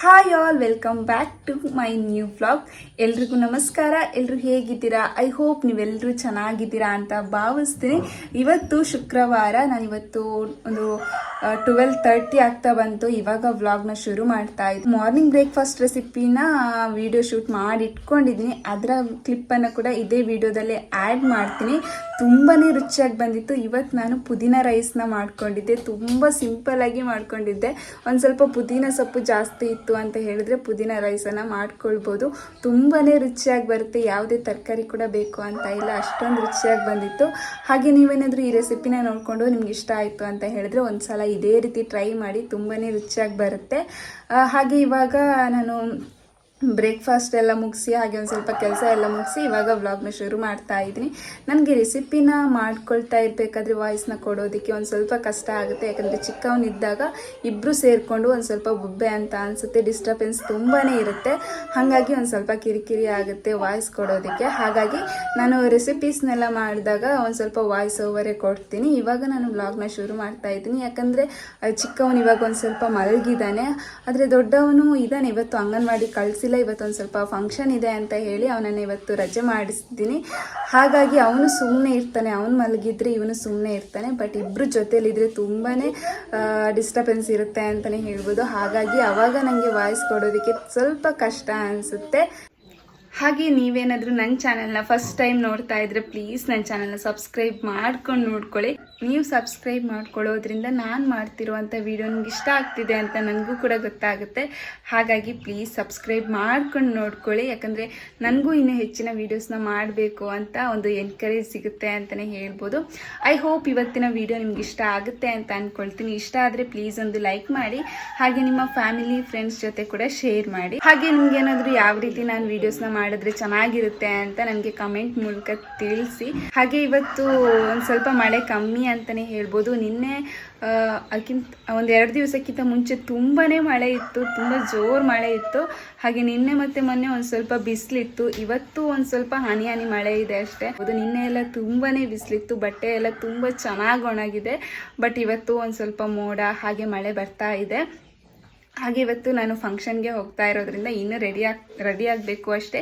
Hi all welcome back to my new blog ಎಲ್ರಿಗೂ ನಮಸ್ಕಾರ ಎಲ್ಲರೂ ಹೇಗಿದ್ದೀರಾ? ಐ ಹೋಪ್ ನೀವೆಲ್ಲರೂ ಚೆನ್ನಾಗಿದ್ದೀರಾ ಅಂತ ಭಾವಿಸ್ತೀನಿ. ಇವತ್ತು ಶುಕ್ರವಾರ, ನಾನು ಇವತ್ತು ಒಂದು ಟ್ವೆಲ್ ತರ್ಟಿ ಆಗ್ತಾ ಬಂತು. ಇವಾಗ ವ್ಲಾಗ್ನ ಶುರು ಮಾಡ್ತಾ ಇದ್ದೀನಿ ಮಾರ್ನಿಂಗ್ ಬ್ರೇಕ್ಫಾಸ್ಟ್ ರೆಸಿಪಿನ ವಿಡಿಯೋ ಶೂಟ್ ಮಾಡಿ ಇಟ್ಕೊಂಡಿದ್ದೀನಿ ಅದರ ಕ್ಲಿಪ್ಪನ್ನು ಕೂಡ ಇದೇ ವಿಡಿಯೋದಲ್ಲೇ ಆ್ಯಡ್ ಮಾಡ್ತೀನಿ. ತುಂಬಾ ರುಚಿಯಾಗಿ ಬಂದಿತ್ತು. ಇವತ್ತು ನಾನು ಪುದೀನ ರೈಸ್ನ ಮಾಡ್ಕೊಂಡಿದ್ದೆ. ತುಂಬ ಸಿಂಪಲ್ಲಾಗಿ ಮಾಡ್ಕೊಂಡಿದ್ದೆ. ಒಂದು ಸ್ವಲ್ಪ ಪುದೀನ ಸೊಪ್ಪು ಜಾಸ್ತಿ ಇತ್ತು. ಅಂತ ಹೇಳಿದ್ರೆ ಪುದೀನ ರೈಸನ್ನು ಮಾಡ್ಕೊಳ್ಬೋದು. ತುಂಬಾ ರುಚಿಯಾಗಿ ಬರುತ್ತೆ. ಯಾವುದೇ ತರಕಾರಿ ಕೂಡ ಬೇಕು ಅಂತ ಇಲ್ಲ, ಅಷ್ಟೊಂದು ರುಚಿಯಾಗಿ ಬಂದಿತ್ತು. ಹಾಗೆ ನೀವೇನಾದರೂ ಈ ರೆಸಿಪಿನ ನೋಡಿಕೊಂಡು ನಿಮ್ಗೆ ಇಷ್ಟ ಆಯಿತು ಅಂತ ಹೇಳಿದ್ರೆ ಒಂದ್ಸಲ ಇದೇ ರೀತಿ ಟ್ರೈ ಮಾಡಿ ತುಂಬಾ ರುಚಿಯಾಗಿ ಬರುತ್ತೆ. ಹಾಗೆ ಇವಾಗ ನಾನು ಬ್ರೇಕ್ಫಾಸ್ಟ್ ಎಲ್ಲ ಮುಗಿಸಿ, ಹಾಗೆ ಒಂದು ಸ್ವಲ್ಪ ಕೆಲಸ ಎಲ್ಲ ಮುಗಿಸಿ ಇವಾಗ ವ್ಲಾಗ್ನ ಶುರು ಮಾಡ್ತಾ ಇದ್ದೀನಿ. ನನಗೆ ರೆಸಿಪಿನ ಮಾಡ್ಕೊಳ್ತಾ ಇರಬೇಕಾದ್ರೆ ವಾಯ್ಸ್ನ ಕೊಡೋದಕ್ಕೆ ಒಂದು ಸ್ವಲ್ಪ ಕಷ್ಟ ಆಗುತ್ತೆ. ಯಾಕಂದರೆ ಚಿಕ್ಕವನಿದ್ದಾಗ ಇಬ್ಬರು ಸೇರಿಕೊಂಡು ಒಂದು ಸ್ವಲ್ಪ ಬುಬ್ಬೆ ಅಂತ ಅನಿಸುತ್ತೆ ಡಿಸ್ಟರ್ಬೆನ್ಸ್ ತುಂಬಾ ಇರುತ್ತೆ. ಹಾಗಾಗಿ ಒಂದು ಸ್ವಲ್ಪ ಕಿರಿಕಿರಿ ಆಗುತ್ತೆ ವಾಯ್ಸ್ ಕೊಡೋದಕ್ಕೆ. ಹಾಗಾಗಿ ನಾನು ರೆಸಿಪೀಸ್ನೆಲ್ಲ ಮಾಡಿದಾಗ ಒಂದು ಸ್ವಲ್ಪ ವಾಯ್ಸ್ ಓವರೇ ಕೊಡ್ತೀನಿ. ಇವಾಗ ನಾನು ವ್ಲಾಗ್ನ ಶುರು ಮಾಡ್ತಾ ಇದ್ದೀನಿ. ಯಾಕಂದರೆ ಚಿಕ್ಕವನು ಇವಾಗ ಒಂದು ಸ್ವಲ್ಪ ಮಲಗಿದ್ದಾನೆ. ಆದರೆ ದೊಡ್ಡವನು ಇದ್ದಾನೆ. ಇವತ್ತು ಅಂಗನವಾಡಿ ಕಳಿಸಿಲ್ಲ ಇವತ್ತೊಂದು ಸ್ವಲ್ಪ ಫಂಕ್ಷನ್ ಇದೆ ಅಂತ ಹೇಳಿ ಅವನನ್ನು ಇವತ್ತು ರಜೆ ಮಾಡಿಸ್ತೀನಿ. ಹಾಗಾಗಿ ಅವನು ಸುಮ್ಮನೆ ಇರ್ತಾನೆ, ಅವನು ಮಲಗಿದ್ರೆ ಇವನು ಸುಮ್ಮನೆ ಇರ್ತಾನೆ ಬಟ್ ಇಬ್ಬರು ಜೊತೆಯಲ್ಲಿದ್ದರೆ ತುಂಬಾ ಡಿಸ್ಟರ್ಬೆನ್ಸ್ ಇರುತ್ತೆ ಅಂತಲೇ ಹೇಳ್ಬೋದು. ಹಾಗಾಗಿ ಅವಾಗ ನನಗೆ ವಾಯ್ಸ್ ಕೊಡೋದಕ್ಕೆ ಸ್ವಲ್ಪ ಕಷ್ಟ ಅನಿಸುತ್ತೆ. ಹಾಗೆ ನೀವೇನಾದರೂ ನನ್ನ ಚಾನಲ್ನ ಫಸ್ಟ್ ಟೈಮ್ ನೋಡ್ತಾ ಇದ್ರೆ ಪ್ಲೀಸ್ ನನ್ನ ಚಾನಲ್ನ ಸಬ್ಸ್ಕ್ರೈಬ್ ಮಾಡ್ಕೊಂಡು ನೋಡ್ಕೊಳ್ಳಿ. ನೀವು ಸಬ್ಸ್ಕ್ರೈಬ್ ಮಾಡ್ಕೊಳ್ಳೋದ್ರಿಂದ ನಾನು ಮಾಡ್ತಿರುವಂಥ ವಿಡಿಯೋ ನಿಮ್ಗೆ ಇಷ್ಟ ಆಗ್ತಿದೆ ಅಂತ ನನಗೂ ಕೂಡ ಗೊತ್ತಾಗುತ್ತೆ. ಹಾಗಾಗಿ ಪ್ಲೀಸ್ ಸಬ್ಸ್ಕ್ರೈಬ್ ಮಾಡ್ಕೊಂಡು ನೋಡ್ಕೊಳ್ಳಿ. ಯಾಕಂದರೆ ನನಗೂ ಇನ್ನೂ ಹೆಚ್ಚಿನ ವೀಡಿಯೋಸ್ನ ಮಾಡಬೇಕು ಅಂತ ಒಂದು ಎನ್ಕರೇಜ್ ಸಿಗುತ್ತೆ ಅಂತಲೇ ಹೇಳ್ಬೋದು. ಐ ಹೋಪ್ ಇವತ್ತಿನ ವಿಡಿಯೋ ನಿಮ್ಗೆ ಇಷ್ಟ ಆಗುತ್ತೆ ಅಂತ ಅಂದ್ಕೊಳ್ತೀನಿ ಇಷ್ಟ ಆದರೆ ಪ್ಲೀಸ್ ಒಂದು ಲೈಕ್ ಮಾಡಿ. ಹಾಗೆ ನಿಮ್ಮ ಫ್ಯಾಮಿಲಿ ಫ್ರೆಂಡ್ಸ್ ಜೊತೆ ಕೂಡ ಶೇರ್ ಮಾಡಿ. ಹಾಗೆ ನಿಮ್ಗೆ ಏನಾದರೂ ಯಾವ ರೀತಿ ನಾನು ವೀಡಿಯೋಸ್ನ ಮಾಡಿದ್ರೆ ಚೆನ್ನಾಗಿರುತ್ತೆ ಅಂತ ನನಗೆ ಕಮೆಂಟ್ ಮೂಲಕ ತಿಳಿಸಿ. ಹಾಗೆ ಇವತ್ತು ಒಂದು ಸ್ವಲ್ಪ ಮಳೆ ಕಮ್ಮಿ ಅಂತಲೇ ಹೇಳ್ಬೋದು. ನಿನ್ನೆ ಅದಕ್ಕಿಂತ ಒಂದು ಎರಡು ದಿವಸಕ್ಕಿಂತ ಮುಂಚೆ ತುಂಬಾ ಮಳೆ ಇತ್ತು, ತುಂಬ ಜೋರು ಮಳೆ ಇತ್ತು. ಹಾಗೆ ನಿನ್ನೆ ಮತ್ತೆ ಮೊನ್ನೆ ಒಂದು ಸ್ವಲ್ಪ ಬಿಸಿಲಿತ್ತು. ಇವತ್ತು ಒಂದು ಸ್ವಲ್ಪ ಹನಿ ಹನಿ ಮಳೆ ಇದೆ ಅಷ್ಟೇ. ಅದು ನಿನ್ನೆ ಎಲ್ಲ ತುಂಬಾ ಬಿಸಿಲಿತ್ತು. ಬಟ್ಟೆ ಎಲ್ಲ ತುಂಬ ಚೆನ್ನಾಗಿ ಒಣಗಿದೆ. ಬಟ್ ಇವತ್ತು ಒಂದು ಸ್ವಲ್ಪ ಮೋಡ, ಹಾಗೆ ಮಳೆ ಬರ್ತಾ ಇದೆ. ಹಾಗೆ ಇವತ್ತು ನಾನು ಫಂಕ್ಷನ್ಗೆ ಹೋಗ್ತಾ ಇರೋದ್ರಿಂದ ಇನ್ನೂ ರೆಡಿ ಆಗ್ ರೆಡಿ ಆಗಬೇಕು ಅಷ್ಟೇ.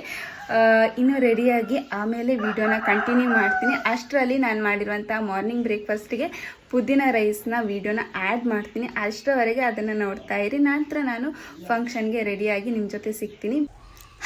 ಇನ್ನೂ ರೆಡಿಯಾಗಿ ಆಮೇಲೆ ವಿಡಿಯೋನ ಕಂಟಿನ್ಯೂ ಮಾಡ್ತೀನಿ. ಅಷ್ಟರಲ್ಲಿ ನಾನು ಮಾಡಿರುವಂಥ ಮಾರ್ನಿಂಗ್ ಬ್ರೇಕ್ಫಾಸ್ಟಿಗೆ ಪುದೀನ ರೈಸ್ನ ವಿಡಿಯೋನ ಆ್ಯಡ್ ಮಾಡ್ತೀನಿ. ಅಷ್ಟರವರೆಗೆ ಅದನ್ನು ನೋಡ್ತಾ ಇರಿ. ನಂತರ ನಾನು ಫಂಕ್ಷನ್ಗೆ ರೆಡಿಯಾಗಿ ನಿಮ್ಮ ಜೊತೆ ಸಿಗ್ತೀನಿ.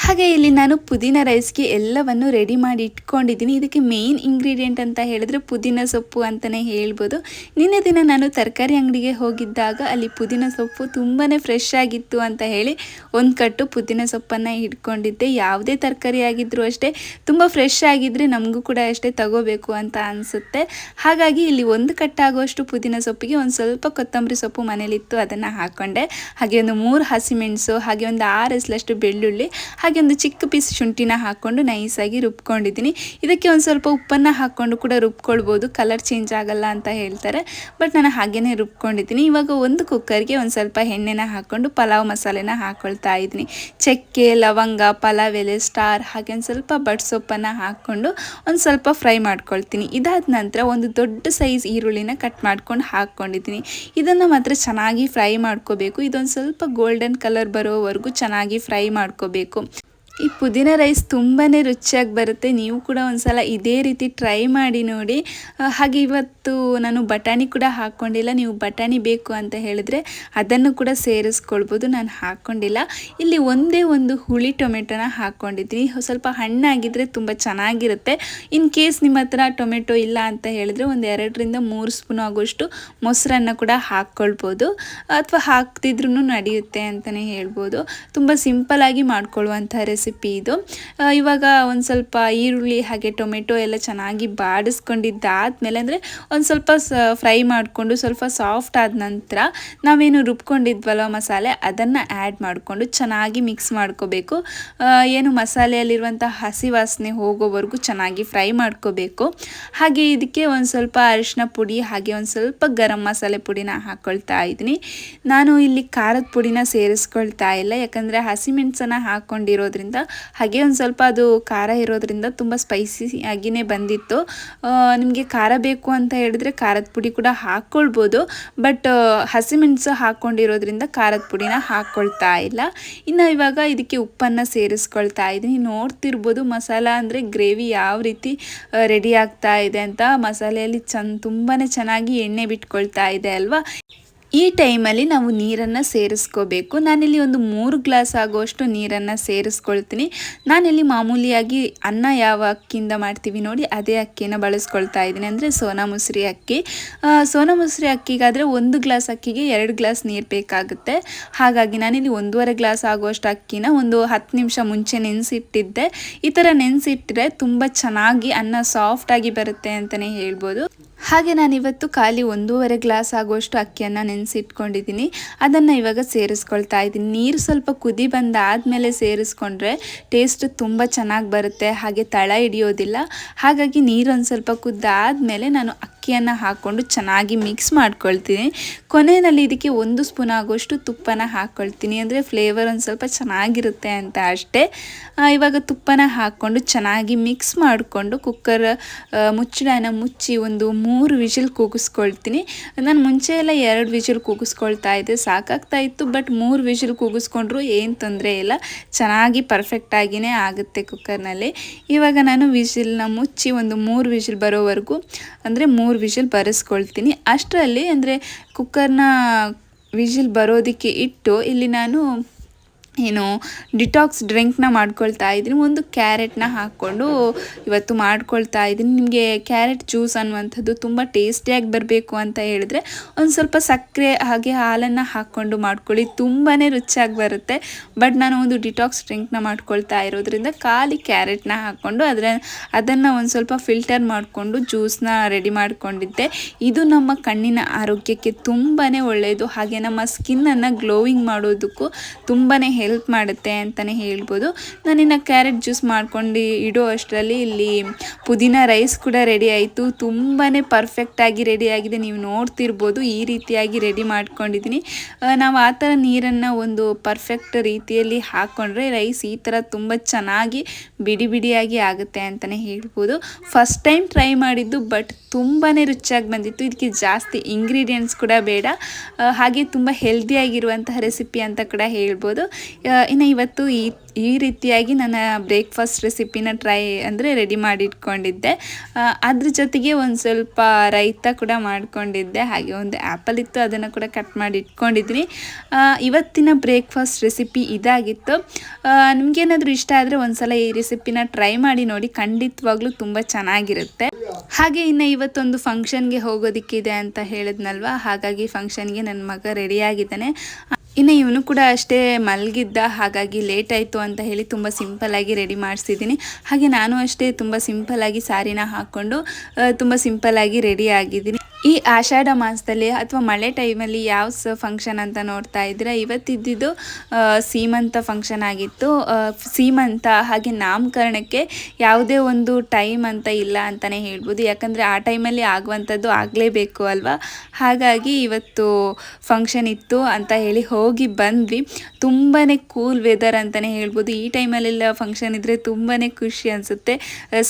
ಹಾಗೆ ಇಲ್ಲಿ ನಾನು ಪುದೀನ ರೈಸ್ಗೆ ಎಲ್ಲವನ್ನು ರೆಡಿ ಮಾಡಿ ಇಟ್ಕೊಂಡಿದ್ದೀನಿ. ಇದಕ್ಕೆ ಮೇಯ್ನ್ ಇಂಗ್ರೀಡಿಯೆಂಟ್ ಅಂತ ಹೇಳಿದ್ರೆ ಪುದೀನ ಸೊಪ್ಪು ಅಂತಲೇ ಹೇಳ್ಬೋದು. ನಿನ್ನೆ ದಿನ ನಾನು ತರಕಾರಿ ಅಂಗಡಿಗೆ ಹೋಗಿದ್ದಾಗ ಅಲ್ಲಿ ಪುದೀನ ಸೊಪ್ಪು ತುಂಬಾ ಫ್ರೆಶ್ ಆಗಿತ್ತು ಅಂತ ಹೇಳಿ ಒಂದು ಕಟ್ಟು ಪುದೀನ ಸೊಪ್ಪನ್ನು ಇಟ್ಕೊಂಡಿದ್ದೆ. ಯಾವುದೇ ತರಕಾರಿ ಆಗಿದ್ದರೂ ಅಷ್ಟೇ, ತುಂಬ ಫ್ರೆಶ್ ಆಗಿದ್ದರೆ ನಮಗೂ ಕೂಡ ಅಷ್ಟೇ ತಗೋಬೇಕು ಅಂತ ಅನಿಸುತ್ತೆ. ಹಾಗಾಗಿ ಇಲ್ಲಿ ಒಂದು ಕಟ್ಟಾಗುವಷ್ಟು ಪುದೀನ ಸೊಪ್ಪಿಗೆ ಒಂದು ಸ್ವಲ್ಪ ಕೊತ್ತಂಬರಿ ಸೊಪ್ಪು ಮನೇಲಿತ್ತು, ಅದನ್ನು ಹಾಕ್ಕೊಂಡೆ ಹಾಗೆ ಒಂದು ಮೂರು ಹಸಿಮೆಣಸು ಹಾಗೆ ಒಂದು ಆರು ಎಸ್ಲಷ್ಟು ಬೆಳ್ಳುಳ್ಳಿ ಹಾಗೆ ಒಂದು ಚಿಕ್ಕ ಪೀಸ್ ಶುಂಠಿನ ಹಾಕ್ಕೊಂಡು ನೈಸಾಗಿ ರುಬ್ಕೊಂಡಿದ್ದೀನಿ. ಇದಕ್ಕೆ ಒಂದು ಸ್ವಲ್ಪ ಉಪ್ಪನ್ನು ಹಾಕ್ಕೊಂಡು ಕೂಡ ರುಬ್ಕೊಳ್ಬೋದು. ಕಲರ್ ಚೇಂಜ್ ಆಗಲ್ಲ ಅಂತ ಹೇಳ್ತಾರೆ. ಬಟ್ ನಾನು ಹಾಗೇನೆ ರುಬ್ಕೊಂಡಿದ್ದೀನಿ. ಇವಾಗ ಒಂದು ಕುಕ್ಕರ್ಗೆ ಒಂದು ಸ್ವಲ್ಪ ಎಣ್ಣೆನ ಹಾಕ್ಕೊಂಡು ಪಲಾವ್ ಮಸಾಲೆನ ಹಾಕ್ಕೊಳ್ತಾ ಇದ್ದೀನಿ. ಚಕ್ಕೆ, ಲವಂಗ ಪಲಾವ್ ಎಲೆ ಸ್ಟಾರ್ ಹಾಗೆ ಒಂದು ಸ್ವಲ್ಪ ಬಡ್ ಸೊಪ್ಪನ್ನು ಹಾಕ್ಕೊಂಡು ಒಂದು ಸ್ವಲ್ಪ ಫ್ರೈ ಮಾಡ್ಕೊಳ್ತೀನಿ. ಇದಾದ ನಂತರ ಒಂದು ದೊಡ್ಡ ಸೈಜ್ ಈರುಳ್ಳಿನ ಕಟ್ ಮಾಡ್ಕೊಂಡು ಹಾಕ್ಕೊಂಡಿದ್ದೀನಿ. ಇದನ್ನು ಮಾತ್ರ ಚೆನ್ನಾಗಿ ಫ್ರೈ ಮಾಡ್ಕೋಬೇಕು. ಇದೊಂದು ಸ್ವಲ್ಪ ಗೋಲ್ಡನ್ ಕಲರ್ ಬರೋವರೆಗೂ ಚೆನ್ನಾಗಿ ಫ್ರೈ ಮಾಡ್ಕೋಬೇಕು. ಈ ಪುದೀನ ರೈಸ್ ತುಂಬಾ ರುಚಿಯಾಗಿ ಬರುತ್ತೆ. ನೀವು ಕೂಡ ಒಂದ್ಸಲ ಇದೇ ರೀತಿ ಟ್ರೈ ಮಾಡಿ ನೋಡಿ. ಹಾಗೆ ಇವತ್ತು ನಾನು ಬಟಾಣಿ ಕೂಡ ಹಾಕ್ಕೊಂಡಿಲ್ಲ ನೀವು ಬಟಾಣಿ ಬೇಕು ಅಂತ ಹೇಳಿದ್ರೆ ಅದನ್ನು ಕೂಡ ಸೇರಿಸ್ಕೊಳ್ಬೋದು. ನಾನು ಹಾಕ್ಕೊಂಡಿಲ್ಲ ಇಲ್ಲಿ ಒಂದೇ ಒಂದು ಹುಳಿ ಟೊಮೆಟೊನ ಹಾಕ್ಕೊಂಡಿದ್ದೀನಿ ಸ್ವಲ್ಪ ಹಣ್ಣಾಗಿದ್ದರೆ ತುಂಬ ಚೆನ್ನಾಗಿರುತ್ತೆ. ಇನ್ ಕೇಸ್ ನಿಮ್ಮ ಹತ್ರ ಟೊಮೆಟೊ ಇಲ್ಲ ಅಂತ ಹೇಳಿದ್ರೆ ಒಂದು ಎರಡರಿಂದ ಮೂರು ಸ್ಪೂನ್ ಆಗೋಷ್ಟು ಮೊಸರನ್ನು ಕೂಡ ಹಾಕ್ಕೊಳ್ಬೋದು. ಅಥವಾ ಹಾಕ್ತಿದ್ರೂ ನಡೆಯುತ್ತೆ ಅಂತಲೇ ಹೇಳ್ಬೋದು. ತುಂಬ ಆಗಿ ಮಾಡ್ಕೊಳ್ಳುವಂಥ ರೆಸಿಪಿ ಇದು. ಇವಾಗ ಒಂದು ಸ್ವಲ್ಪ ಈರುಳ್ಳಿ ಹಾಗೆ ಟೊಮೆಟೊ ಎಲ್ಲ ಚೆನ್ನಾಗಿ ಬಾಡಿಸ್ಕೊಂಡಿದ್ದಾದ್ಮೇಲೆ ಅಂದರೆ ಒಂದು ಸ್ವಲ್ಪ ಫ್ರೈ ಮಾಡಿಕೊಂಡು ಸ್ವಲ್ಪ ಸಾಫ್ಟ್ ಆದ ನಂತರ ನಾವೇನು ರುಬ್ಕೊಂಡಿದ್ವಲ್ಲ ಮಸಾಲೆ, ಅದನ್ನು ಆ್ಯಡ್ ಮಾಡಿಕೊಂಡು ಚೆನ್ನಾಗಿ ಮಿಕ್ಸ್ ಮಾಡ್ಕೋಬೇಕು. ಏನು ಮಸಾಲೆಯಲ್ಲಿರುವಂಥ ಹಸಿ ವಾಸನೆ ಹೋಗೋವರೆಗೂ ಚೆನ್ನಾಗಿ ಫ್ರೈ ಮಾಡ್ಕೋಬೇಕು. ಹಾಗೆ ಇದಕ್ಕೆ ಒಂದು ಸ್ವಲ್ಪ ಅರಿಶಿನ ಪುಡಿ, ಹಾಗೆ ಒಂದು ಸ್ವಲ್ಪ ಗರಂ ಮಸಾಲೆ ಪುಡಿನ ಹಾಕ್ಕೊಳ್ತಾ ಇದ್ದೀನಿ. ನಾನು ಇಲ್ಲಿ ಖಾರದ ಪುಡಿನ ಸೇರಿಸ್ಕೊಳ್ತಾ ಇಲ್ಲ, ಯಾಕಂದರೆ ಹಸಿಮೆಣಸನ್ನು ಹಾಕ್ಕೊಂಡಿರೋದ್ರಿಂದ ಹಾಗೆ ಒಂದು ಸ್ವಲ್ಪ ಅದು ಖಾರ ಇರೋದ್ರಿಂದ ತುಂಬ ಸ್ಪೈಸಿ ಆಗಿನೇ ಬಂದಿತ್ತು. ನಿಮಗೆ ಖಾರ ಬೇಕು ಅಂತ ಹೇಳಿದ್ರೆ ಖಾರದ ಪುಡಿ ಕೂಡ ಹಾಕ್ಕೊಳ್ಬೋದು ಬಟ್ ಹಸಿಮೆಣಸು ಹಾಕ್ಕೊಂಡಿರೋದ್ರಿಂದ ಖಾರದ ಪುಡಿನ ಹಾಕ್ಕೊಳ್ತಾ ಇಲ್ಲ. ಇನ್ನು ಇವಾಗ ಇದಕ್ಕೆ ಉಪ್ಪನ್ನು ಸೇರಿಸ್ಕೊಳ್ತಾ ಇದ್ದೀನಿ ನೋಡ್ತಿರ್ಬೋದು ಮಸಾಲ ಅಂದರೆ ಗ್ರೇವಿ ಯಾವ ರೀತಿ ರೆಡಿ ಆಗ್ತಾ ಇದೆ ಅಂತ. ಮಸಾಲೆಯಲ್ಲಿ ಚಂದ ತುಂಬಾ ಚೆನ್ನಾಗಿ ಎಣ್ಣೆ ಬಿಟ್ಕೊಳ್ತಾ ಇದೆ ಅಲ್ವಾ? ಈ ಟೈಮಲ್ಲಿ ನಾವು ನೀರನ್ನು ಸೇರಿಸ್ಕೋಬೇಕು. ನಾನಿಲ್ಲಿ ಒಂದು ಮೂರು ಗ್ಲಾಸ್ ಆಗುವಷ್ಟು ನೀರನ್ನು ಸೇರಿಸ್ಕೊಳ್ತೀನಿ. ನಾನಿಲ್ಲಿ ಮಾಮೂಲಿಯಾಗಿ ಅನ್ನ ಯಾವ ಅಕ್ಕಿಯಿಂದ ಮಾಡ್ತೀವಿ ನೋಡಿ, ಅದೇ ಅಕ್ಕಿನ ಬಳಸ್ಕೊಳ್ತಾ ಇದ್ದೀನಿ. ಅಂದರೆ ಸೋನಾ ಮುಸ್ರಿ ಅಕ್ಕಿ. ಸೋನಾ ಮುಸ್ರಿ ಅಕ್ಕಿಗಾದರೆ ಒಂದು ಗ್ಲಾಸ್ ಅಕ್ಕಿಗೆ ಎರಡು ಗ್ಲಾಸ್ ನೀರು ಬೇಕಾಗುತ್ತೆ. ಹಾಗಾಗಿ ನಾನಿಲ್ಲಿ ಒಂದೂವರೆ ಗ್ಲಾಸ್ ಆಗುವಷ್ಟು ಅಕ್ಕಿನ ಒಂದು ಹತ್ತು ನಿಮಿಷ ಮುಂಚೆ ನೆನೆಸಿಟ್ಟಿದ್ದೆ. ಈ ಥರ ನೆನೆಸಿಟ್ಟರೆ ತುಂಬ ಚೆನ್ನಾಗಿ ಅನ್ನ ಸಾಫ್ಟಾಗಿ ಬರುತ್ತೆ ಅಂತಲೇ ಹೇಳ್ಬೋದು. ಹಾಗೆ ನಾನು ಇವತ್ತು ಖಾಲಿ ಒಂದೂವರೆ ಗ್ಲಾಸ್ ಆಗುವಷ್ಟು ಅಕ್ಕಿಯನ್ನು ನೆನೆಸಿಟ್ಕೊಂಡಿದ್ದೀನಿ. ಅದನ್ನು ಇವಾಗ ಸೇರಿಸ್ಕೊಳ್ತಾ ಇದ್ದೀನಿ. ನೀರು ಸ್ವಲ್ಪ ಕುದಿ ಬಂದಾದಮೇಲೆ ಸೇರಿಸ್ಕೊಂಡ್ರೆ ಟೇಸ್ಟ್ ತುಂಬ ಚೆನ್ನಾಗಿ ಬರುತ್ತೆ. ಹಾಗೆ ತಳ ಹಿಡಿಯೋದಿಲ್ಲ. ಹಾಗಾಗಿ ನೀರು ಒಂದು ಸ್ವಲ್ಪ ಕುದ್ದಾದಮೇಲೆ ನಾನು ಅಕ್ಕಿಯನ್ನು ಹಾಕ್ಕೊಂಡು ಚೆನ್ನಾಗಿ ಮಿಕ್ಸ್ ಮಾಡ್ಕೊಳ್ತೀನಿ. ಕೊನೆಯಲ್ಲಿ ಇದಕ್ಕೆ ಒಂದು ಸ್ಪೂನ್ ಆಗೋಷ್ಟು ತುಪ್ಪನ ಹಾಕ್ಕೊಳ್ತೀನಿ. ಅಂದರೆ ಫ್ಲೇವರ್ ಒಂದು ಸ್ವಲ್ಪ ಚೆನ್ನಾಗಿರುತ್ತೆ ಅಂತ ಅಷ್ಟೇ. ಇವಾಗ ತುಪ್ಪನ ಹಾಕ್ಕೊಂಡು ಚೆನ್ನಾಗಿ ಮಿಕ್ಸ್ ಮಾಡಿಕೊಂಡು ಕುಕ್ಕರ್ ಮುಚ್ಚಳನ ಮುಚ್ಚಿ ಒಂದು ಮೂರು ವಿಜಿಲ್ ಕೂಗಿಸ್ಕೊಳ್ತೀನಿ. ನಾನು ಮುಂಚೆ ಎಲ್ಲ ಎರಡು ವಿಜಿಲ್ ಕೂಗಿಸ್ಕೊಳ್ತಾ ಇದ್ದೆ. ಸಾಕಾಗ್ತಾ ಇತ್ತು ಬಟ್ ಮೂರು ವಿಜಿಲ್ ಕೂಗಿಸ್ಕೊಂಡ್ರು ಏನು ತೊಂದರೆ ಇಲ್ಲ. ಚೆನ್ನಾಗಿ ಪರ್ಫೆಕ್ಟಾಗಿಯೇ ಆಗುತ್ತೆ ಕುಕ್ಕರ್ನಲ್ಲಿ ಇವಾಗ ನಾನು ವಿಜಿಲ್ನ ಮುಚ್ಚಿ ಒಂದು ಮೂರು ವಿಜಿಲ್ ಬರೋವರೆಗೂ, ಅಂದರೆ ಮೂರು ವಿಷಿಲ್ ಬರೆಸ್ಕೊಳ್ತೀನಿ. ಅಷ್ಟರಲ್ಲಿ ಅಂದರೆ ಕುಕ್ಕರ್ನ ವಿಷಲ್ ಬರೋದಕ್ಕೆ ಇಟ್ಟು ಇಲ್ಲಿ ನಾನು ಏನು ಡಿಟಾಕ್ಸ್ ಡ್ರಿಂಕ್ನ ಮಾಡ್ಕೊಳ್ತಾ ಇದ್ದೀನಿ. ಒಂದು ಕ್ಯಾರೆಟ್ನ ಹಾಕ್ಕೊಂಡು ಇವತ್ತು ಮಾಡ್ಕೊಳ್ತಾ ಇದ್ದೀನಿ. ನಿಮಗೆ ಕ್ಯಾರೆಟ್ ಜ್ಯೂಸ್ ಅನ್ನುವಂಥದ್ದು ತುಂಬ ಟೇಸ್ಟಿಯಾಗಿ ಬರಬೇಕು ಅಂತ ಹೇಳಿದ್ರೆ ಒಂದು ಸ್ವಲ್ಪ ಸಕ್ಕರೆ ಹಾಗೆ ಹಾಲನ್ನು ಹಾಕ್ಕೊಂಡು ಮಾಡ್ಕೊಳ್ಳಿ. ತುಂಬಾ ರುಚಿಯಾಗಿ ಬರುತ್ತೆ. ಬಟ್ ನಾನು ಒಂದು ಡಿಟಾಕ್ಸ್ ಡ್ರಿಂಕ್ನ ಮಾಡ್ಕೊಳ್ತಾ ಇರೋದ್ರಿಂದ ಖಾಲಿ ಕ್ಯಾರೆಟ್ನ ಹಾಕ್ಕೊಂಡು ಅದರ, ಅದನ್ನು ಒಂದು ಸ್ವಲ್ಪ ಫಿಲ್ಟರ್ ಮಾಡಿಕೊಂಡು ಜ್ಯೂಸ್ನ ರೆಡಿ ಮಾಡಿಕೊಂಡಿದ್ದೆ. ಇದು ನಮ್ಮ ಕಣ್ಣಿನ ಆರೋಗ್ಯಕ್ಕೆ ತುಂಬಾ ಒಳ್ಳೆಯದು ಹಾಗೆ ನಮ್ಮ ಸ್ಕಿನ್ನನ್ನು ಗ್ಲೋವಿಂಗ್ ಮಾಡೋದಕ್ಕೂ ತುಂಬಾ ಹೆಲ್ಪ್ ಮಾಡುತ್ತೆ ಅಂತಲೇ ಹೇಳ್ಬೋದು. ನಾನಿನ್ನು ಕ್ಯಾರೆಟ್ ಜ್ಯೂಸ್ ಮಾಡ್ಕೊಂಡು ಇಡೋ ಅಷ್ಟರಲ್ಲಿ ಇಲ್ಲಿ ಪುದೀನ ರೈಸ್ ಕೂಡ ರೆಡಿ ಆಯಿತು. ತುಂಬಾ ಪರ್ಫೆಕ್ಟಾಗಿ ಆಗಿದೆ. ನೀವು ನೋಡ್ತಿರ್ಬೋದು, ಈ ರೀತಿಯಾಗಿ ರೆಡಿ ಮಾಡ್ಕೊಂಡಿದ್ದೀನಿ. ನಾವು ಆ ಥರ ನೀರನ್ನು ಒಂದು ಪರ್ಫೆಕ್ಟ್ ರೀತಿಯಲ್ಲಿ ಹಾಕ್ಕೊಂಡ್ರೆ ರೈಸ್ ಈ ಥರ ತುಂಬ ಚೆನ್ನಾಗಿ ಬಿಡಿ ಬಿಡಿಯಾಗಿ ಆಗುತ್ತೆ ಅಂತಲೇ ಹೇಳ್ಬೋದು. ಫಸ್ಟ್ ಟೈಮ್ ಟ್ರೈ ಮಾಡಿದ್ದು ಬಟ್ ತುಂಬಾ ರುಚಿಯಾಗಿ ಬಂದಿತ್ತು. ಇದಕ್ಕೆ ಜಾಸ್ತಿ ಇಂಗ್ರೀಡಿಯೆಂಟ್ಸ್ ಕೂಡ ಬೇಡ. ಹಾಗೆ ತುಂಬ ಹೆಲ್ದಿಯಾಗಿರುವಂತಹ ರೆಸಿಪಿ ಅಂತ ಕೂಡ ಹೇಳ್ಬೋದು. ಇನ್ನು ಇವತ್ತು ಈ ಈ ರೀತಿಯಾಗಿ ನನ್ನ ಬ್ರೇಕ್ಫಾಸ್ಟ್ ರೆಸಿಪಿನ ಟ್ರೈ ಅಂದರೆ ರೆಡಿ ಮಾಡಿ ಇಟ್ಕೊಂಡಿದ್ದೆ ಅದ್ರ ಜೊತೆಗೆ ಒಂದು ಸ್ವಲ್ಪ ರೈತ ಕೂಡ ಮಾಡಿಕೊಂಡಿದ್ದೆ. ಹಾಗೆ ಒಂದು ಆ್ಯಪಲ್ ಇತ್ತು, ಅದನ್ನು ಕೂಡ ಕಟ್ ಮಾಡಿ ಇಟ್ಕೊಂಡಿದ್ದೀನಿ ಇವತ್ತಿನ ಬ್ರೇಕ್ಫಾಸ್ಟ್ ರೆಸಿಪಿ ಇದಾಗಿತ್ತು. ನಿಮಗೇನಾದರೂ ಇಷ್ಟ ಆದರೆ ಒಂದ್ಸಲ ಈ ರೆಸಿಪಿನ ಟ್ರೈ ಮಾಡಿ ನೋಡಿ, ಖಂಡಿತವಾಗ್ಲೂ ತುಂಬ ಚೆನ್ನಾಗಿರುತ್ತೆ. ಹಾಗೆ ಇನ್ನು ಇವತ್ತೊಂದು ಫಂಕ್ಷನ್ಗೆ ಹೋಗೋದಿಕ್ಕಿದೆ ಅಂತ ಹೇಳಿದ್ನಲ್ವ? ಹಾಗಾಗಿ ಫಂಕ್ಷನ್ಗೆ ನನ್ನ ಮಗ ರೆಡಿಯಾಗಿದ್ದಾನೆ ಇನ್ನು ಇವನು ಕೂಡ ಅಷ್ಟೇ ಮಲಗಿದ್ದ ಹಾಗಾಗಿ ಲೇಟ್ ಆಯಿತು ಅಂತ ಹೇಳಿ ತುಂಬ ಸಿಂಪಲ್ಲಾಗಿ ರೆಡಿ ಮಾಡಿಸಿದ್ದೀನಿ. ಹಾಗೆ ನಾನು ಅಷ್ಟೇ ತುಂಬ ಸಿಂಪಲ್ಲಾಗಿ ಸಾರಿನ ಹಾಕ್ಕೊಂಡು ತುಂಬ ಆಗಿ ರೆಡಿ ಆಗಿದ್ದೀನಿ. ಈ ಆಷಾಢ ಮಾಸದಲ್ಲಿ ಅಥವಾ ಮಳೆ ಟೈಮಲ್ಲಿ ಯಾವ ಸ ಫಂಕ್ಷನ್ ಅಂತ ನೋಡ್ತಾ ಇದ್ದೀರಾ? ಇವತ್ತಿದ್ದಿದ್ದು ಸೀಮಂತ ಫಂಕ್ಷನ್ ಆಗಿತ್ತು. ಸೀಮಂತ ಹಾಗೆ ನಾಮಕರಣಕ್ಕೆ ಯಾವುದೇ ಒಂದು ಟೈಮ್ ಅಂತ ಇಲ್ಲ ಅಂತಲೇ ಹೇಳ್ಬೋದು. ಯಾಕಂದರೆ ಆ ಟೈಮಲ್ಲಿ ಆಗುವಂಥದ್ದು ಆಗಲೇಬೇಕು ಅಲ್ವಾ? ಹಾಗಾಗಿ ಇವತ್ತು ಫಂಕ್ಷನ್ ಇತ್ತು ಅಂತ ಹೇಳಿ ಹೋಗಿ ಬಂದ್ವಿ. ತುಂಬಾ ಕೂಲ್ ವೆದರ್ ಅಂತಲೇ ಹೇಳ್ಬೋದು. ಈ ಟೈಮಲ್ಲೆಲ್ಲ ಫಂಕ್ಷನ್ ಇದ್ದರೆ ತುಂಬಾ ಖುಷಿ ಅನಿಸುತ್ತೆ.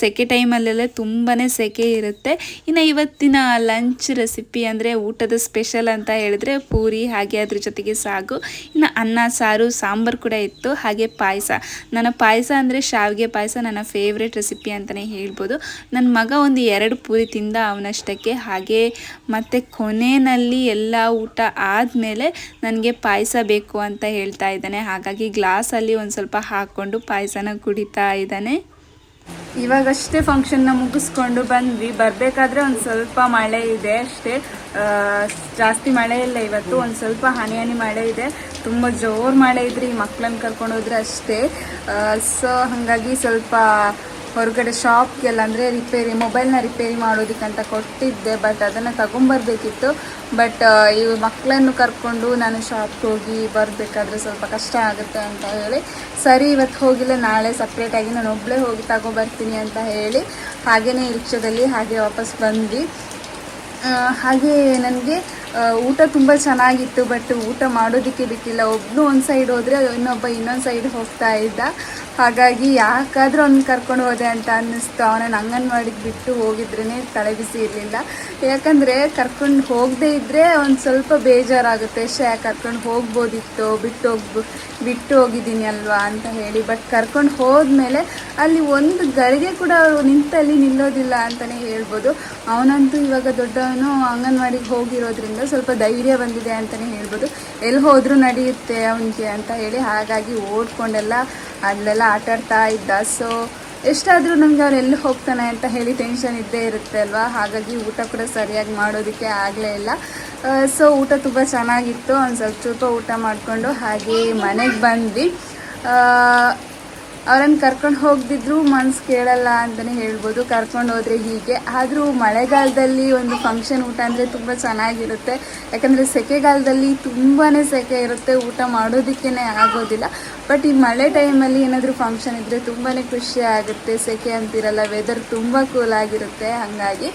ಸೆಕೆ ಟೈಮಲ್ಲೆಲ್ಲ ತುಂಬಾ ಸೆಕೆ ಇರುತ್ತೆ. ಇನ್ನು ಇವತ್ತಿನ ಲಂಚ್ ರೆಸಿಪಿ ಅಂದರೆ ಊಟದ ಸ್ಪೆಷಲ್ ಅಂತ ಹೇಳಿದ್ರೆ ಪೂರಿ, ಹಾಗೆ ಅದ್ರ ಜೊತೆಗೆ ಸಾಗು. ಇನ್ನು ಅನ್ನ, ಸಾರು, ಸಾಂಬಾರು ಕೂಡ ಇತ್ತು. ಹಾಗೆ ಪಾಯಸ. ನನ್ನ ಪಾಯಸ ಅಂದರೆ ಶಾವಿಗೆ ಪಾಯಸ ನನ್ನ ಫೇವ್ರೆಟ್ ರೆಸಿಪಿ ಅಂತಲೇ ಹೇಳ್ಬೋದು. ನನ್ನ ಮಗ ಒಂದು ಎರಡು ಪೂರಿ ತಿಂದ ಅವನಷ್ಟಕ್ಕೆ. ಹಾಗೆ ಮತ್ತು ಕೊನೆಯಲ್ಲಿ ಎಲ್ಲ ಊಟ ಆದಮೇಲೆ ನನಗೆ ಪಾಯಸ ಬೇಕು ಅಂತ ಹೇಳ್ತಾ ಇದ್ದಾನೆ. ಹಾಗಾಗಿ ಗ್ಲಾಸಲ್ಲಿ ಒಂದು ಸ್ವಲ್ಪ ಹಾಕ್ಕೊಂಡು ಪಾಯಸನ ಕುಡಿತಾ ಇದ್ದಾನೆ. ಇವಾಗಷ್ಟೇ ಫಂಕ್ಷನ್ನ ಮುಗಿಸ್ಕೊಂಡು ಬಂದ್ವಿ. ಬರಬೇಕಾದ್ರೆ ಒಂದು ಸ್ವಲ್ಪ ಮಳೆ ಇದೆ ಅಷ್ಟೇ. ಜಾಸ್ತಿ ಮಳೆ ಇಲ್ಲ ಇವತ್ತು, ಒಂದು ಸ್ವಲ್ಪ ಹನಿ ಹನಿ ಮಳೆ ಇದೆ. ತುಂಬ ಜೋರು ಮಳೆ ಇದ್ರೆ ಈ ಮಕ್ಕಳನ್ನ ಕರ್ಕೊಂಡು ಹೋದ್ರೆ ಅಷ್ಟೇ. ಸೊ ಹಾಗಾಗಿ ಸ್ವಲ್ಪ ಹೊರಗಡೆ ಶಾಪ್ಗೆಲ್ಲ ಅಂದರೆ ರಿಪೇರಿ ಮೊಬೈಲ್ನ ರಿಪೇರಿ ಮಾಡೋದಕ್ಕಂತ ಕೊಟ್ಟಿದ್ದೆ ಬಟ್ ಅದನ್ನು ತಗೊಂಬರ್ಬೇಕಿತ್ತು. ಬಟ್ ಇವು ಮಕ್ಕಳನ್ನು ಕರ್ಕೊಂಡು ನಾನು ಶಾಪ್ಗೆ ಹೋಗಿ ಬರಬೇಕಾದ್ರೆ ಸ್ವಲ್ಪ ಕಷ್ಟ ಆಗುತ್ತೆ ಅಂತ ಹೇಳಿ, ಸರಿ ಇವತ್ತು ಹೋಗಿಲ್ಲ, ನಾಳೆ ಸಪ್ರೇಟಾಗಿ ನಾನು ಒಬ್ಬಳೇ ಹೋಗಿ ತಗೊಬರ್ತೀನಿ ಅಂತ ಹೇಳಿ ಹಾಗೆಯೇ ರಿಕ್ಷಾದಲ್ಲಿ ಹಾಗೆ ವಾಪಸ್ ಬಂದ್ವಿ. ಹಾಗೆ ನನಗೆ ಊಟ ತುಂಬ ಚೆನ್ನಾಗಿತ್ತು ಬಟ್ ಊಟ ಮಾಡೋದಕ್ಕೆ ಬಿಟ್ಟಿಲ್ಲ. ಒಬ್ಬನು ಒಂದು ಸೈಡ್ ಹೋದರೆ ಇನ್ನೊಬ್ಬ ಇನ್ನೊಂದು ಸೈಡ್ ಹೋಗ್ತಾ ಇದ್ದ. ಹಾಗಾಗಿ ಯಾಕಾದರೂ ಅವ್ನು ಕರ್ಕೊಂಡು ಹೋದೆ ಅಂತ ಅನ್ನಿಸ್ತು. ಅವನನ್ನು ಅಂಗನವಾಡಿಗೆ ಬಿಟ್ಟು ಹೋಗಿದ್ರೇ ತಲೆ ಬಿಸಿ ಇರಲಿಲ್ಲ. ಯಾಕಂದರೆ ಕರ್ಕೊಂಡು ಹೋಗದೇ ಇದ್ದರೆ ಒಂದು ಸ್ವಲ್ಪ ಬೇಜಾರಾಗುತ್ತೆ. ಶೇ ಕರ್ಕೊಂಡು ಹೋಗ್ಬೋದಿತ್ತು ಬಿಟ್ಟು ಹೋಗ್ಬೋ ಬಿಟ್ಟು ಹೋಗಿದ್ದೀನಿ ಅಲ್ವಾ ಅಂತ ಹೇಳಿ. ಬಟ್ ಕರ್ಕೊಂಡು ಹೋದ್ಮೇಲೆ ಅಲ್ಲಿ ಒಂದು ಗಳಿಗೆ ಕೂಡ ಅವರು ನಿಂತಲ್ಲಿ ನಿಲ್ಲೋದಿಲ್ಲ ಅಂತಲೇ ಹೇಳ್ಬೋದು. ಅವನಂತೂ ಇವಾಗ ದೊಡ್ಡವನು ಅಂಗನವಾಡಿಗೆ ಹೋಗಿರೋದ್ರಿಂದ ಸ್ವಲ್ಪ ಧೈರ್ಯ ಬಂದಿದೆ ಅಂತಲೇ ಹೇಳ್ಬೋದು. ಎಲ್ಲಿ ಹೋದರೂ ನಡೆಯುತ್ತೆ ಅವನಿಗೆ ಅಂತ ಹೇಳಿ ಹಾಗಾಗಿ ಓಡ್ಕೊಂಡೆಲ್ಲ ಅಲ್ಲೆಲ್ಲ ಆಟಾಡ್ತಾ ಇದ್ದ. ಸೊ ಎಷ್ಟಾದರೂ ನಮಗೆ ಅವ್ರು ಎಲ್ಲಿ ಹೋಗ್ತಾನೆ ಅಂತ ಹೇಳಿ ಟೆನ್ಷನ್ ಇದ್ದೇ ಇರುತ್ತೆ ಅಲ್ವಾ? ಹಾಗಾಗಿ ಊಟ ಕೂಡ ಸರಿಯಾಗಿ ಮಾಡೋದಕ್ಕೆ ಆಗಲೇ ಇಲ್ಲ. ಸೊ ಊಟ ತುಂಬ ಚೆನ್ನಾಗಿತ್ತು. ಒಂದು ಸ್ವಲ್ಪ ಸ್ವಲ್ಪ ಊಟ ಮಾಡಿಕೊಂಡು ಹಾಗೆ ಮನೆಗೆ ಬಂದ್ವಿ. ಅವ್ರನ್ನ ಕರ್ಕೊಂಡು ಹೋಗ್ದಿದ್ರು ಮನ್ಸು ಕೇಳಲ್ಲ ಅಂತಲೇ ಹೇಳ್ಬೋದು. ಕರ್ಕೊಂಡು ಹೋದರೆ ಹೀಗೆ. ಆದರೂ ಮಳೆಗಾಲದಲ್ಲಿ ಒಂದು ಫಂಕ್ಷನ್ ಊಟ ಅಂದರೆ ತುಂಬ ಚೆನ್ನಾಗಿರುತ್ತೆ. ಯಾಕಂದರೆ ಸೆಕೆಗಾಲದಲ್ಲಿ ತುಂಬಾ ಸೆಕೆ ಇರುತ್ತೆ. ಊಟ ಮಾಡೋದಕ್ಕೇ ಆಗೋದಿಲ್ಲ. ಬಟ್ ಈ ಮಳೆ ಟೈಮಲ್ಲಿ ಏನಾದರೂ ಫಂಕ್ಷನ್ ಇದ್ದರೆ ತುಂಬಾ ಖುಷಿ ಆಗುತ್ತೆ. ಸೆಕೆ ಅಂತಿರಲ್ಲ ವೆದರ್ ತುಂಬ ಕೂಲ್ ಆಗಿರುತ್ತೆ. ಹಾಗಾಗಿ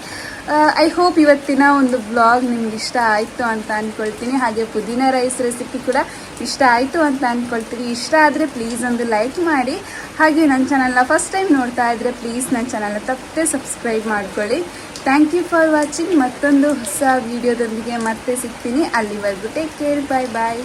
ಐ ಹೋಪ್ ಇವತ್ತಿನ ಒಂದು ಬ್ಲಾಗ್ ನಿಮ್ಗೆ ಇಷ್ಟ ಆಯಿತು ಅಂತ ಅಂದ್ಕೊಳ್ತೀನಿ ಹಾಗೆ ಪುದೀನ ರೈಸ್ ರೆಸಿಪಿ ಕೂಡ ಇಷ್ಟ ಆಯಿತು ಅಂತ ಅಂದ್ಕೊಳ್ತೀನಿ ಇಷ್ಟ ಆದರೆ ಪ್ಲೀಸ್ ಒಂದು ಲೈಕ್ ಮಾಡಿ. ಹಾಗೆ ನನ್ನ ಚಾನಲ್ನ ಫಸ್ಟ್ ಟೈಮ್ ನೋಡ್ತಾ ಇದ್ದರೆ ಪ್ಲೀಸ್ ನನ್ನ ಚಾನಲ್ನ ತಪ್ಪದೆ ಸಬ್ಸ್ಕ್ರೈಬ್ ಮಾಡ್ಕೊಳ್ಳಿ. ಥ್ಯಾಂಕ್ ಯು ಫಾರ್ ವಾಚಿಂಗ್ ಮತ್ತೊಂದು ಹೊಸ ವಿಡಿಯೋದೊಂದಿಗೆ ಮತ್ತೆ ಸಿಗ್ತೀನಿ. ಅಲ್ಲಿವರೆಗೂ ಟೇಕ್ ಕೇರ್ ಬಾಯ್ ಬಾಯ್